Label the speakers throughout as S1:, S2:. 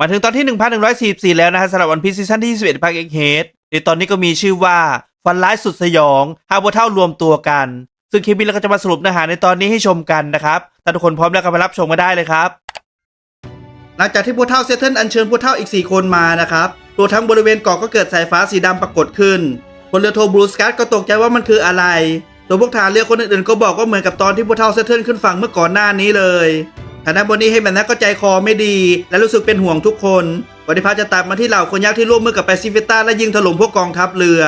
S1: มาถึงตอนที่ 1144 แล้วนะฮะสำหรับวันพีซีซั่นที่ 21ภาคเอ็กเฮดในตอนนี้ก็มีชื่อว่าฟันร้ายสุดสยองฮาบัวเท่ารวมตัวกัน ซึ่งคลิปนี้เราก็จะมาสรุปเนื้อหาในตอนนี้ให้ชมกันนะครับถ้าทุกคนพร้อมแล้วก็มารับชมกันได้เลยครับ หลังจากที่ผู้เท่าเซตเทิลอัญเชิญผู้เท่าอีก 4 คนมานะครับรวทั้งบริเวณเกาะก็เกิดสายฟ้าสีดำปรากฏขึ้นพลเรือโทบรูสกัสก็ตกใจว่ามันคืออะไรตัวพวกทหารเรือคนอื่นๆก็บอกว่าเหมือนกับตอนที่ผู้เท่าเซตเทิลขึ้นฝั่งเมื่อก่อนหน้านี้เลย ฐานะบนนี้ให้แบบนั้นก็ใจคอไม่ดี และรู้สึกเป็นห่วงทุกคนวันนี้พาจะตัดมาที่เหล่าคนยักษ์ที่ร่วมมือกับแปซิฟิต้าและยิงถล่มพวกกองทัพเรือ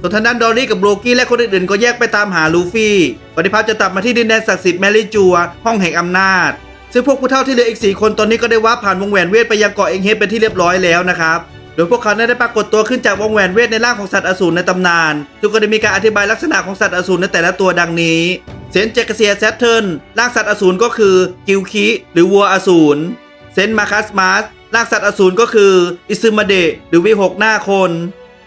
S1: ส่วนทางด้านดอรี่กับโบรกี้และคนอื่นๆก็แยกไปตามหาลูฟี่วันนี้พาจะตัดมาที่ดินแดนศักดิ์สิทธิ์แมรี่จัว ห้องแห่งอำนาจ ซึ่งพวกผู้เฒ่าที่เหลืออีก4คนตอนนี้ก็ได้ว่าผ่านวงแหวนเวทไปยังเกาะเองเฮดเป็นที่เรียบร้อยแล้วนะครับโดยพวกเขาได้ปรากฏตัวขึ้นจากวงแหวนเวทในร่างของสัตว์อสูรในตำนานซึ่งก็ได้มีการอธิบายลักษณะของสัตว์อสูรในแต่ละตัวดังนี้ เซนเจกเซียแซตเทิร์นร่างสัตว์อสูรก็คือกิลคิหรือวัวอสูร เซนมาคัสมาสร่างสัตว์อสูรก็คืออิซึมาเดะหรือวิหกหน้าคน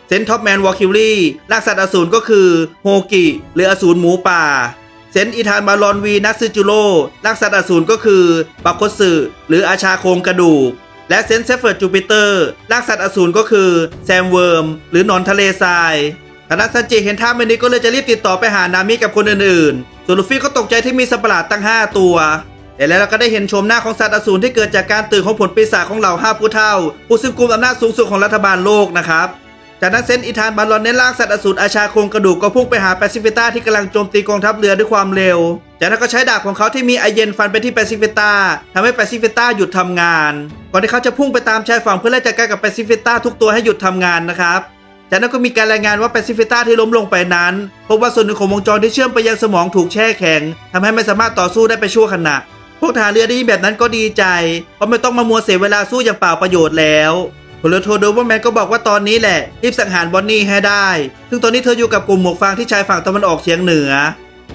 S1: เซนท็อปแมนวอลคิวรี่ร่างสัตว์อสูรก็คือโฮกิหรืออสูรหมูป่า เซนอีธานบาลอนวีนัสซึจูโร่ร่างสัตว์อสูรก็คือบักโคสึหรืออาชาโครงกระดูก และเซนเซฟเฟิร์จูปิเตอร์ร่างสัตว์อสูรก็คือแซมเวิร์มหรือหนอนทะเลทรายทางด้านซันจิเห็นท่าไม่นี้ก็เลยจะรีบติดต่อไปหานามิกับคนอื่นๆ ส่วนลูฟี่ก็ตกใจที่มีสัตว์ประหลาดตั้ง 5 ตัวแต่แล้วเราก็ได้เห็นชมหน้าของสัตว์อสูรที่เกิดจากการตื่นของผลปีศาจของเหล่าห้าผู้เท่า ผู้ซึ่งกุมอำนาจสูงสุดของรัฐบาลโลกนะครับ จากนั้นเซนต์อีธานบาลอนในร่างสัตว์อสูรอาชาโครงกระดูกก็พุ่งไปหาแปซิฟิต้าที่กำลังโจมตีกองทัพเรือด้วยความเร็ว จากนั้นก็ใช้ดาบของเขาที่มีไอเย็นฟันไปที่แปซิฟิต้าทำให้แปซิฟิต้าหยุดทำงาน ก่อนที่เขาจะพุ่งไปตามชายฝั่งเพื่อไล่จัดการกับแปซิฟิต้าทุกตัวให้หยุดทำงานนะครับ จากนั้นก็มีการรายงานว่าแปซิฟิต้าที่ล้มลงไปนั้น พบว่าส่วนหนึ่งของวงจรที่เชื่อมไปยังสมองถูกแช่แข็งทำให้ไม่สามารถต่อสู้ได้ไปชั่วขณะ พวกทหารเรือได้ยินแบบนั้นก็ดีใจ เพราะไม่ต้องมามัวเสียเวลาสู้อย่างเปล่าประโยชน์แล้วพลโทโดเวอร์แมนก็บอกว่าตอนนี้แหละรีบสังหารบอนนี่ให้ได้ ซึ่งตอนนี้เธออยู่กับกลุ่มหมวกฟางที่ชายฝั่งตะวันออกเฉียงเหนือ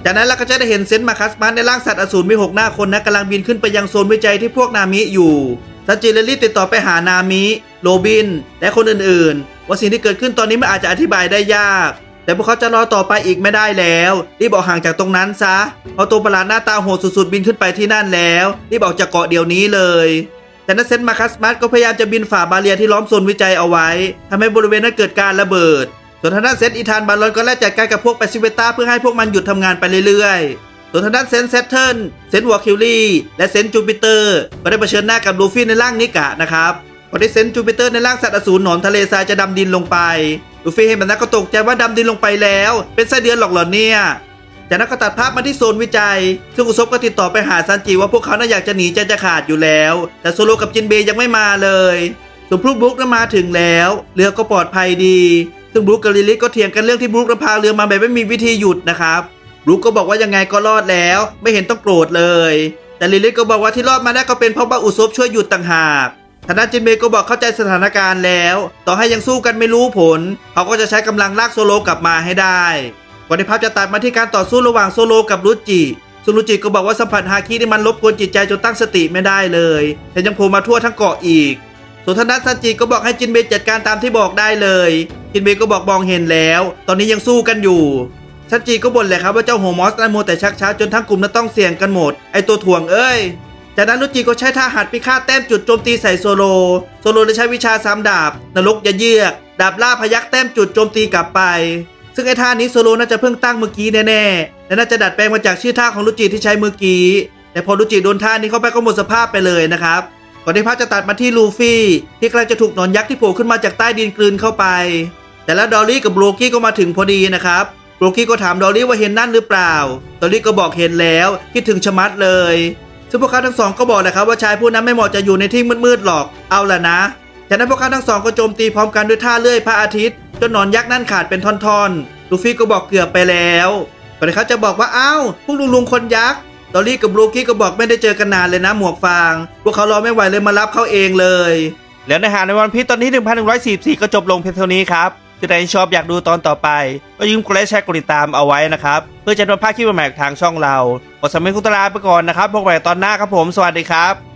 S1: จากนั้นเราก็จะได้เห็นเซนต์มาคัสมันในร่างสัตว์อสูรมีหกหน้าคนนะกำลังบินขึ้นไปยังโซนวิจัยที่พวกนามิอยู่ซันจิเลรีติดต่อไปหานามิ โรบิน และคนอื่นๆ ว่าสิ่งที่เกิดขึ้นตอนนี้มันอาจจะอธิบายได้ยาก แต่พวกเขาจะรอต่อไปอีกไม่ได้แล้วรีบออกห่างจากตรงนั้นซะเพราะตัวประหลาดหน้าตาโหดสุดๆบินขึ้นไปที่นั่นแล้วรีบออกจากเกาะเดี๋ยวนี้เลยแต่นันเซนมาคัสมัสก็พยายามจะบินฝ่าบาเรียที่ล้อมโซนวิจัยเอาไว้ทำให้บริเวณนั้นเกิดการระเบิด ส่วนทางด้านเซนอีธานบาลอนก็ไล่จัดการกับพวกแปซิเวต้าเพื่อให้พวกมันหยุดทำงานไปเรื่อยๆ ส่วนทางด้านเซนเซตเทิลเซนวอลคิวลี่และเซนจูปิเตอร์ก็ได้เผชิญหน้ากับลูฟี่ในร่างนิกะนะครับ พอได้เซนจูปิเตอร์ในร่างสัตว์อสูรหนอนทะเลทรายจะดำดินลงไปลูฟี่เห็นแบบนั้นก็ตกใจว่าดำดินลงไปแล้ว เป็นไส้เดือนหรอกเหรอเนี่ยจากนั้นก็ตัดภาพมาที่โซนวิจัย ซึ่งอุซบก็ติดต่อไปหาซันจิว่าพวกเขาน่าอยากจะหนีใจจะขาดอยู่แล้ว แต่โซโลกับจินเบย์ยังไม่มาเลยส่วนพลุกบลุกนั้นมาถึงแล้ว เรือก็ปลอดภัยดี ซึ่งบลุกกับลิลิก็เถียงกันเรื่องที่บลุกนำพาเรือมาแบบไม่มีวิธีหยุดนะครับบลุกก็บอกว่ายังไงก็รอดแล้ว ไม่เห็นต้องโกรธเลย แต่ลิลิก็บอกว่าที่รอดมาได้ก็เป็นเพราะว่าอุซบช่วยหยุดต่างหาก ทางด้านจินเบย์ก็บอกเข้าใจสถานการณ์แล้ว ต่อให้ยังสู้กันไม่รู้ผล เขาก็จะใช้กำลังลากโซโลกลับมาให้ได้ก่อนที่ภาพจะตัดมาที่การต่อสู้ระหว่างโซโลกับรุจิซึ่งรุจิก็บอกว่าสัมผัสฮาคิที่มันรบกวนจิตใจจนตั้งสติไม่ได้เลยแถมยังโผล่มาทั่วทั้งเกาะอีกส่วนทางด้านซันจิก็บอกให้จินเบย์จัดการตามที่บอกได้เลย จินเบย์ก็บอกมองเห็นแล้ว ตอนนี้ยังสู้กันอยู่ซันจิก็บ่นแหละครับว่าเจ้าโฮมอสนั้นโมวแต่ชักช้าจนทั้งกลุ่มนั้นต้องเสี่ยงกันหมด ไอตัวถ่วงเอ้ย จากนั้นรุจิก็ใช้ท่าหัดพิฆาตแต้มจุดโจมตีใส่โซโล โซโลได้ใช้วิชาสามดาบ นรกยะเยือก ดาบล่าพยักแต้มจุดโจมตีกลับไป ซึ่งไอ้ท่านี้โซโลน่าจะเพิ่งตั้งเมื่อกี้แน่ๆ และน่าจะดัดแปลงมาจากชื่อท่าของรุจิที่ใช้เมื่อกี้ แต่พอรุจิโดนท่านี้เข้าไปก็หมดสภาพไปเลยนะครับก่อนที่ภาพจะตัดมาที่ลูฟี่ที่กำลังจะถูกหนอนยักษ์ที่โผล่ขึ้นมาจากใต้ดินกลืนเข้าไป แต่แล้วดอลลี่กับโบรกี้ก็มาถึงพอดีนะครับโบรกี้ก็ถามดอลลี่ว่าเห็นนั่นหรือเปล่า ดอลลี่ก็บอกเห็นแล้วคิดถึงชะมัดเลย ซึ่งพวกเขาทั้งสองก็บอกแหละครับว่าชายผู้นั้นไม่เหมาะจะอยู่ในที่มืดๆหรอก เอาล่ะนะ จากนั้นพวกเขาทั้งสองก็โจมตีพร้อมกันด้วยท่าเลื่อยพระอาทิตย์จนหนอนยักษ์นั่นขาดเป็นท่อนๆ ลูฟี่ก็บอกเกือบไปแล้วก่อนที่เขาจะบอกว่าอ้าวพวกลุงลุงคนยักษ์ ดอลลี่กับบลูกี้ก็บอกไม่ได้เจอกันนานเลยนะหมวกฟาง พวกเขารอไม่ไหวเลยมารับเขาเองเลย แล้วในหาในวันพีตอนนี้1144 ก็จบลงเพียงเท่านี้ครับ ถ้าใครชอบอยากดูตอนต่อไป ก็ยืมกดไลค์แชร์กดติดตามเอาไว้นะครับ เพื่อจะโดนพลาดคลิปใหม่ๆทางช่องเรากดสมัครคุตลาไปก่อนนะครับพบกันใหม่ตอนหน้าครับผม สวัสดีครับ